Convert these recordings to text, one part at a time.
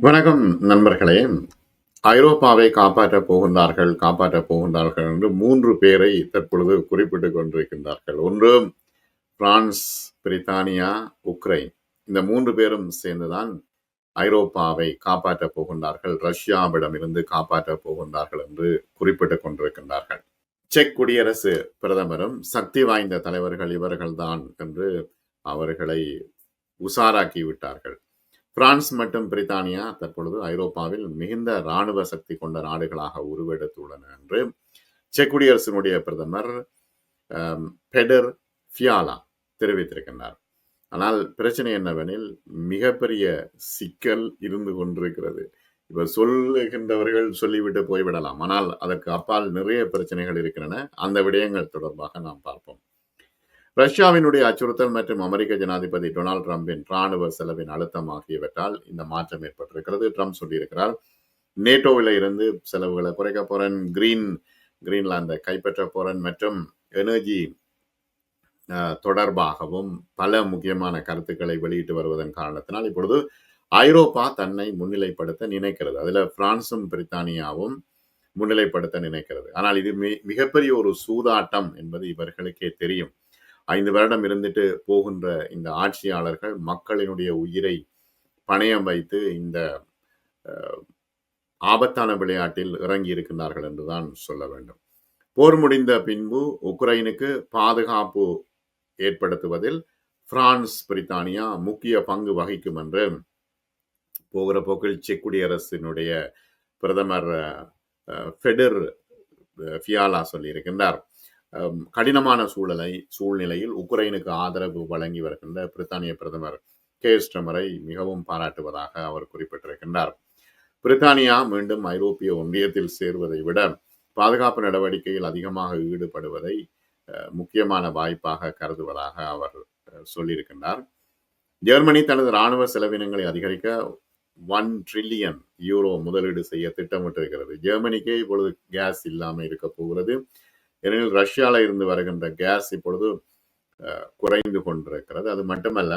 வணக்கம் நண்பர்களே. ஐரோப்பாவை காப்பாற்றப் போகின்றார்கள் காப்பாற்றப் போகின்றார்கள் என்று மூன்று பேரை தற்பொழுது குறிப்பிட்டுக் கொண்டிருக்கின்றார்கள். ஒன்று பிரான்ஸ் பிரித்தானியா உக்ரைன். இந்த மூன்று பேரும் சேர்ந்துதான் ஐரோப்பாவை காப்பாற்றப் போகின்றார்கள் ரஷ்யாவிடமிருந்து காப்பாற்றப் போகின்றார்கள் என்று குறிப்பிட்டுக் கொண்டிருக்கின்றார்கள். செக் குடியரசு பிரதமரும் சக்தி வாய்ந்த தலைவர்கள் இவர்கள்தான் என்று அவர்களை உசாராக்கி விட்டார்கள். பிரான்ஸ் மற்றும் பிரித்தானியா தற்பொழுது ஐரோப்பாவில் மிகுந்த இராணுவ சக்தி கொண்ட நாடுகளாக உருவெடுத்துள்ளன என்று செக் குடியரசினுடைய பிரதமர் பெடர் ஃபியாலா தெரிவித்திருக்கின்றார். ஆனால் பிரச்சனை என்னவெனில் மிகப்பெரிய சிக்கல் இருந்து கொண்டிருக்கிறது. இப்ப சொல்லுகின்றவர்கள் சொல்லிவிட்டு போய்விடலாம். ஆனால் அதற்கு அப்பால் நிறைய பிரச்சனைகள் இருக்கின்றன. அந்த விடயங்கள் தொடர்பாக நாம் பார்ப்போம். ரஷ்யாவினுடைய அச்சுறுத்தல் மற்றும் அமெரிக்க ஜனாதிபதி டொனால்ட் ட்ரம்பின் ராணுவ செலவின் அழுத்தம் ஆகியவற்றால் இந்த மாற்றம் ஏற்பட்டிருக்கிறது. ட்ரம்ப் சொல்லியிருக்கிறார் நேட்டோவில் இருந்து செலவுகளை குறைக்க போறேன் கிரீன் கிரீன்லாந்தை கைப்பற்ற போறேன் மற்றும் எனர்ஜி தொடர்பாகவும் பல முக்கியமான கருத்துக்களை வெளியிட்டு வருவதன் காரணத்தினால் இப்பொழுது ஐரோப்பா தன்னை முன்னிலைப்படுத்த நினைக்கிறது. அதுல பிரான்சும் பிரித்தானியாவும் முன்னிலைப்படுத்த நினைக்கிறது. ஆனால் இது மிகப்பெரிய ஒரு சூதாட்டம் என்பது இவர்களுக்கே தெரியும். ஐந்து வருடம் இருந்துட்டு போகின்ற இந்த ஆட்சியாளர்கள் மக்களினுடைய உயிரை பணயம் வைத்து இந்த ஆபத்தான விளையாட்டில் இறங்கி இருக்கின்றார்கள் என்றுதான் சொல்ல வேண்டும். போர் முடிந்த பின்பு உக்ரைனுக்கு பாதுகாப்பு ஏற்படுத்துவதில் பிரான்ஸ் பிரித்தானியா முக்கிய பங்கு வகிக்கும் என்று போகிற போக்கில் செக் குடியரசினுடைய பிரதமர் ஃபெடர் ஃபியாலா சொல்லியிருக்கின்றார். கடினமான சூழலை சூழ்நிலையில் உக்ரைனுக்கு ஆதரவு வழங்கி வருகின்ற பிரித்தானிய பிரதமர் கேஸ்டமரை மிகவும் பாராட்டுவதாக அவர் குறிப்பிட்டிருக்கின்றார். பிரித்தானியா மீண்டும் ஐரோப்பிய ஒன்றியத்தில் சேர்வதை விட பாதுகாப்பு நடவடிக்கையில் அதிகமாக ஈடுபடுவதை அஹ், முக்கியமான வாய்ப்பாக கருதுவதாக அவர் சொல்லியிருக்கின்றார். ஜெர்மனி தனது ராணுவ செலவினங்களை அதிகரிக்க ஒன் ட்ரில்லியன் யூரோ முதலீடு செய்ய திட்டமிட்டிருக்கிறது. ஜெர்மனிக்கே இப்பொழுது கேஸ் இல்லாமல் இருக்க போகிறது. ஏனெனில் ரஷ்யாவில் இருந்து வருகின்ற கேஸ் இப்பொழுது குறைந்து கொண்டிருக்கிறது. அது மட்டுமல்ல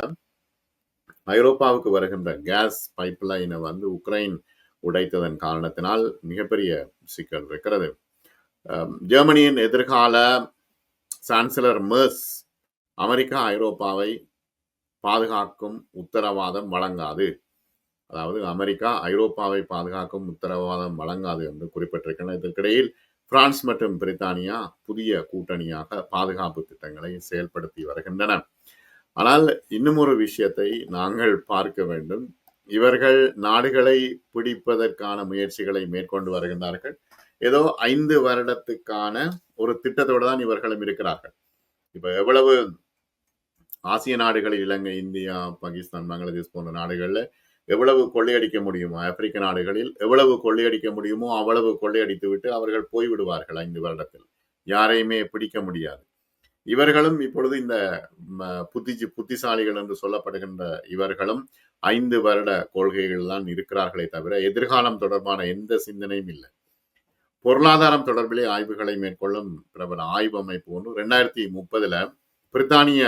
ஐரோப்பாவுக்கு வருகின்ற கேஸ் பைப்லைனை வந்து உக்ரைன் உடைத்ததன் காரணத்தினால் மிகப்பெரிய சிக்கல் இருக்கிறது. ஜெர்மனியின் எதிர்கால சான்சலர் மெர்ஸ் அமெரிக்கா ஐரோப்பாவை பாதுகாக்கும் உத்தரவாதம் வழங்காது. அதாவது அமெரிக்கா ஐரோப்பாவை பாதுகாக்கும் உத்தரவாதம் வழங்காது என்று குறிப்பிட்டிருக்கின்றன. இதற்கிடையில் பிரான்ஸ் மற்றும் பிரித்தானியா புதிய கூட்டணியாக பாதுகாப்பு திட்டங்களை செயல்படுத்தி வருகின்றன. ஆனால் இன்னும் ஒரு விஷயத்தை நாங்கள் பார்க்க வேண்டும். இவர்கள் நாடுகளை பிடிப்பதற்கான முயற்சிகளை மேற்கொண்டு வருகின்றார்கள். ஏதோ ஐந்து வருடத்துக்கான ஒரு திட்டத்தோடு தான் இவர்களும் இருக்கிறார்கள். இப்ப எவ்வளவு ஆசிய நாடுகளில் இலங்கை இந்தியா பாகிஸ்தான் பங்களாதேஷ் போன்ற நாடுகளில் எவ்வளவு கொள்ளையடிக்க முடியுமோ ஆப்பிரிக்க நாடுகளில் எவ்வளவு கொள்ளையடிக்க முடியுமோ அவ்வளவு கொள்ளையடித்து விட்டு அவர்கள் போய்விடுவார்கள் ஐந்து வருடத்தில். யாரையுமே பிடிக்க முடியாது. இவர்களும் இப்பொழுது இந்த புத்திஜி புத்திசாலிகள் என்று சொல்லப்படுகின்ற இவர்களும் ஐந்து வருட கொள்கைகள் தான் இருக்கிறார்களே தவிர எதிர்காலம் தொடர்பான எந்த சிந்தனையும் இல்லை. பொருளாதாரம் தொடர்பிலே ஆய்வுகளை மேற்கொள்ளும் பிரபல ஆய்வு அமைப்பு ஒன்று. ரெண்டாயிரத்தி முப்பதுல பிரித்தானிய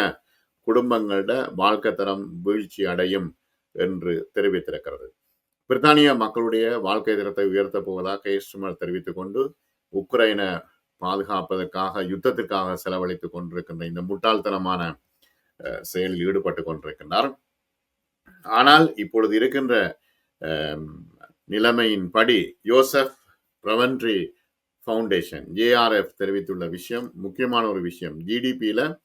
குடும்பங்களோட வாழ்க்கை தரம் வீழ்ச்சி அடையும் என்று தெரிவித்திருக்கிறது. பிரித்தானிய மக்களுடைய வாழ்க்கை தரத்தை உயர்த்தப் போவதாக கேஸ்டமர் தெரிவித்துக் கொண்டு உக்ரைனை பாதுகாப்பதற்காக யுத்தத்திற்காக செலவழித்துக் கொண்டிருக்கின்ற இந்த முட்டாள்தனமான செயலில் ஈடுபட்டு கொண்டிருக்கின்றார். ஆனால் இப்பொழுது இருக்கின்ற நிலைமையின்படி யோசப் பிரவன்ட்ரி ஃபவுண்டேஷன் ஏஆர்எஃப் தெரிவித்துள்ள விஷயம் முக்கியமான ஒரு விஷயம் ஜிடிபியில்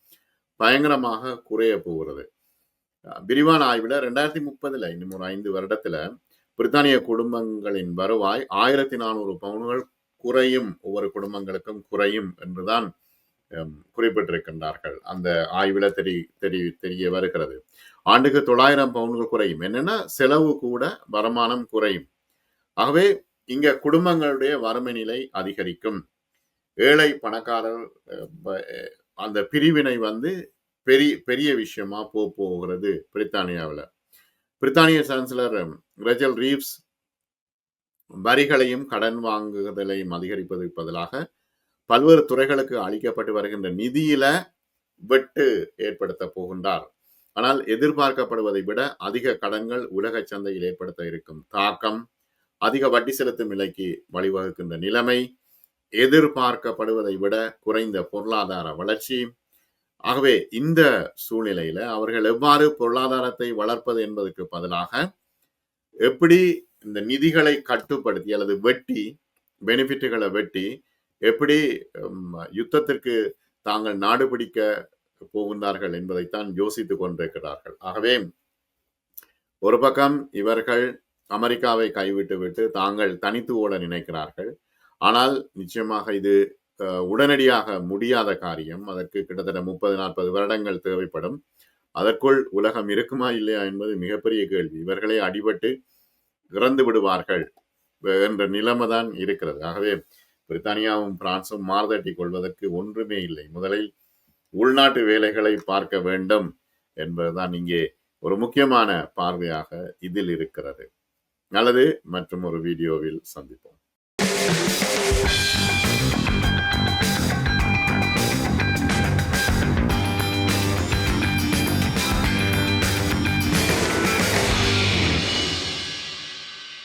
பயங்கரமாக குறைய போகிறது. விரிவான ஆய்வில் ரெண்டாயிரத்தி முப்பதுல இன்னும் ஒரு ஐந்து வருடத்துல பிரித்தானிய குடும்பங்களின் வருவாய் ஆயிரத்தி நானூறு பவுன்கள் குறையும் ஒவ்வொரு குடும்பங்களுக்கும் குறையும் என்றுதான் குறிப்பிட்டிருக்கின்றார்கள். அந்த ஆய்வில் தெரி தெரி தெரிய வருகிறது. ஆண்டுக்கு தொள்ளாயிரம் பவுன்கள் குறையும். என்னன்னா செலவு கூட வருமானம் குறையும். ஆகவே இங்க குடும்பங்களுடைய வறுமை நிலை அதிகரிக்கும். ஏழை பணக்காரர் அஹ், அந்த பிரிவினை வந்து பெரிய பெரிய விஷயமா போக போகிறது பிரித்தானியாவில். பிரித்தானிய சான்சலர் ரெஜல் ரீவ்ஸ் வரிகளையும் கடன் வாங்குதலையும் அதிகரிப்பதற்கு பதிலாக பல்வேறு துறைகளுக்கு அளிக்கப்பட்டு வருகின்ற நிதியில வெட்டு ஏற்படுத்த போகின்றார். ஆனால் எதிர்பார்க்கப்படுவதை விட அதிக கடன்கள் உலக சந்தையில் ஏற்படுத்த இருக்கும் தாக்கம் அதிக வட்டி செலுத்தும் நிலைக்கு வழிவகுக்கின்ற நிலைமை எதிர்பார்க்கப்படுவதை விட குறைந்த பொருளாதார வளர்ச்சி ஆகவே இந்த சூழ்நிலையில அவர்கள் எவ்வாறு பொருளாதாரத்தை வளர்ப்பது என்பதற்கு பதிலாக எப்படி இந்த நிதிகளை கட்டுப்படுத்தி அல்லது வெட்டி பெனிஃபிட்டுகளை வெட்டி எப்படி யுத்தத்திற்கு தாங்கள் நாடு பிடிக்க போகின்றார்கள் என்பதைத்தான் யோசித்துக் கொண்டிருக்கிறார்கள். ஆகவே ஒரு பக்கம் இவர்கள் அமெரிக்காவை கைவிட்டு விட்டு தாங்கள் தனித்து ஓட நினைக்கிறார்கள். ஆனால் நிச்சயமாக இது உடனடியாக முடியாத காரியம். அதற்கு கிட்டத்தட்ட முப்பது நாற்பது வருடங்கள் தேவைப்படும். அதற்குள் உலகம் இருக்குமா இல்லையா என்பது மிகப்பெரிய கேள்வி. இவர்களே அடிபட்டு இறந்து விடுவார்கள் என்ற நிலைமை தான் இருக்கிறது. ஆகவே பிரித்தானியாவும் பிரான்சும் மார்தட்டி கொள்வதற்கு ஒன்றுமே இல்லை. முதலில் உள்நாட்டு வேலைகளை பார்க்க வேண்டும் என்பதுதான் இங்கே ஒரு முக்கியமான பார்வையாக இதில் இருக்கிறது. நல்லது. மற்றும் ஒரு வீடியோவில் சந்திப்போம்.